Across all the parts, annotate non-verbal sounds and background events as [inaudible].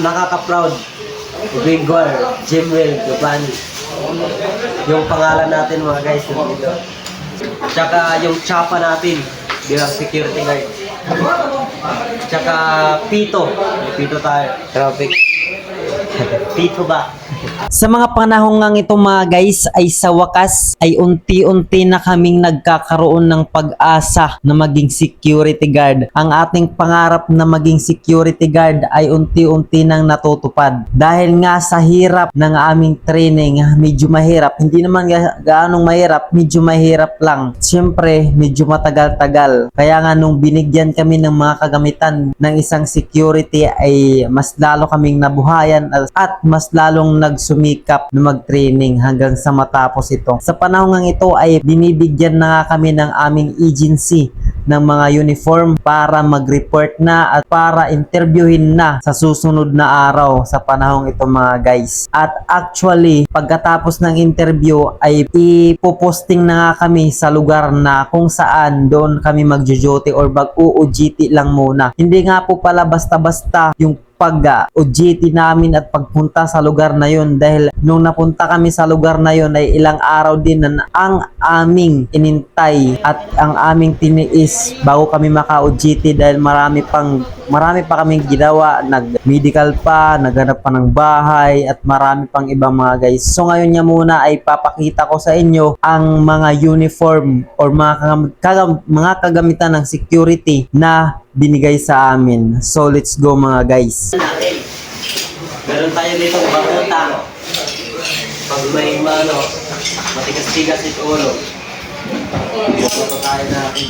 nakaka-proud. Bingwar, Jimwell, Giovanni. Yung pangalan natin mga guys nandito. Tsaka yung chapa natin bilang security guard. Tsaka Pito. May Pito tayo. Traffic. [laughs] Pito ba? Sa mga panahon ngang ito mga guys ay sa wakas ay unti-unti na kaming nagkakaroon ng pag-asa na maging security guard. Ang ating pangarap na maging security guard ay unti-unti nang natutupad. Dahil nga sa hirap ng aming training, medyo mahirap. Hindi naman ga- gaanong mahirap, medyo mahirap lang. Siyempre, medyo matagal-tagal. Kaya nga nung binigyan kami ng mga kagamitan ng isang security ay mas lalo kaming nabuhayan at mas lalong nagsumikap na mag-training hanggang sa matapos ito. Sa panahon ng ito ay binibigyan na nga kami ng aming agency ng mga uniform para mag-report na at para interviewin na sa susunod na araw sa panahong ito mga guys. At actually, pagkatapos ng interview ay ipoposting na nga kami sa lugar na kung saan doon kami magjo-duty or mag-UOGT lang muna. Hindi nga po pala basta-basta yung pag-OJT namin at pagpunta sa lugar na yun. Dahil nung napunta kami sa lugar na yun ay ilang araw din na ang aming inintay at ang aming tiniis bago kami maka-OJT dahil marami pang marami pa kaming ginawa nag-medical pa, naghanap pa ng bahay at marami pang ibang mga guys. So ngayon niya muna ay papakita ko sa inyo ang mga uniform or mga, kagam- kagam- mga kagamitan ng security na binigay sa amin. So let's go mga guys. Meron tayo dito bakuta. Pag may ano, matigas-tigas ito ulo. Tayo natin.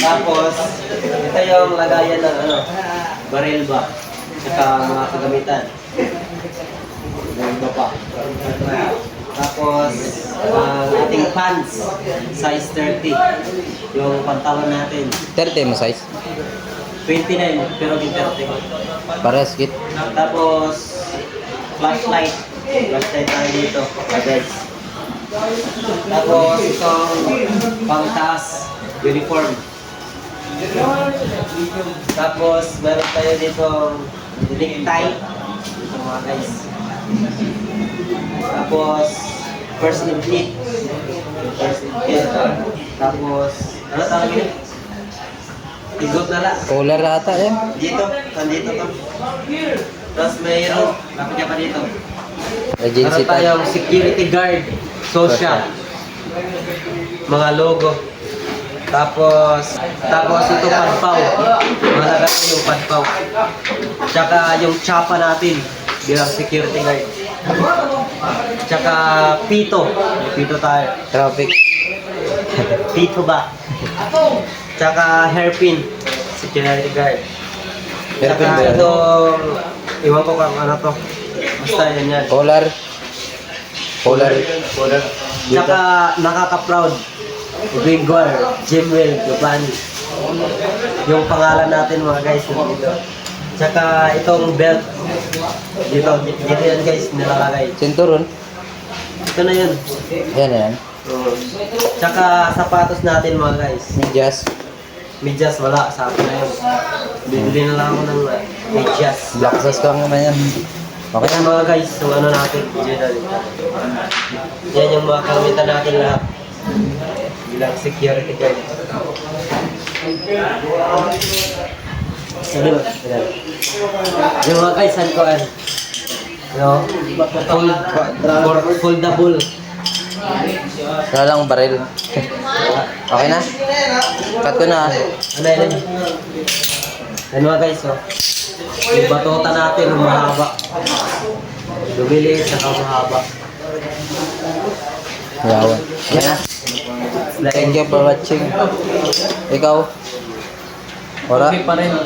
Tapos, ito yung lagayan ng ano, baril ba? Saka mga kagamitan. May iba pa. Tapos, ang ating pants, size 30. Yung pantalon natin, 30 mo size. 29, pero din 30. Pares git. Tapos, flashlight. Flashlight tayo dito. Guys. Tapos, itong pangtaas, uniform. Tapos, meron tayo dito necktie. Ito mga guys. Tapos, first aid kit. First aid kit. Tapos, ano tawag yun? Igot na lang. Cooler ata yan. Dito, nandito to. Tapos mayroon, lapit niya pa dito. Meron tayong security guard, social, mga logo. Tapos, tapos ito padpaw. Malaga yung padpaw. Tsaka yung chapa natin bilang security guard. Tsaka pito. Pito tayo. Traffic. [laughs] Pito ba? Tsaka hairpin. Security guard. Tsaka itong, iwan ko kung ano to. Basta yan yan. Collar. Collar. Tsaka nakaka-proud. Bingwar, Jimwell, Giovanni. Yung pangalan natin mga guys nandito. Tsaka itong belt. Dito, dito yan guys, nilalagay. Sinturon. Ito na yun. Yan yan. Oo. Tsaka sapatos natin mga guys. Medyas. Medyas wala, sa akin na yun. Bibili na lang ako ng uh, medyas. Black sauce ko naman yan. Okay na. mga guys, yung ano natin, general. Yan yung mga kagamitan natin lahat. Bilang security guard. Ano? Yung mga guys, saan ko an? No? Fold, for, foldable. Wala lang baril. Okay na? Cut ko na. Ano yun? Ano mga guys, oh. Yung batota natin, mahaba. Lumiliit sa mahaba. Yawan. Okay na. Thank you for watching. Ikaw? Wala? Okay pa rin. [laughs]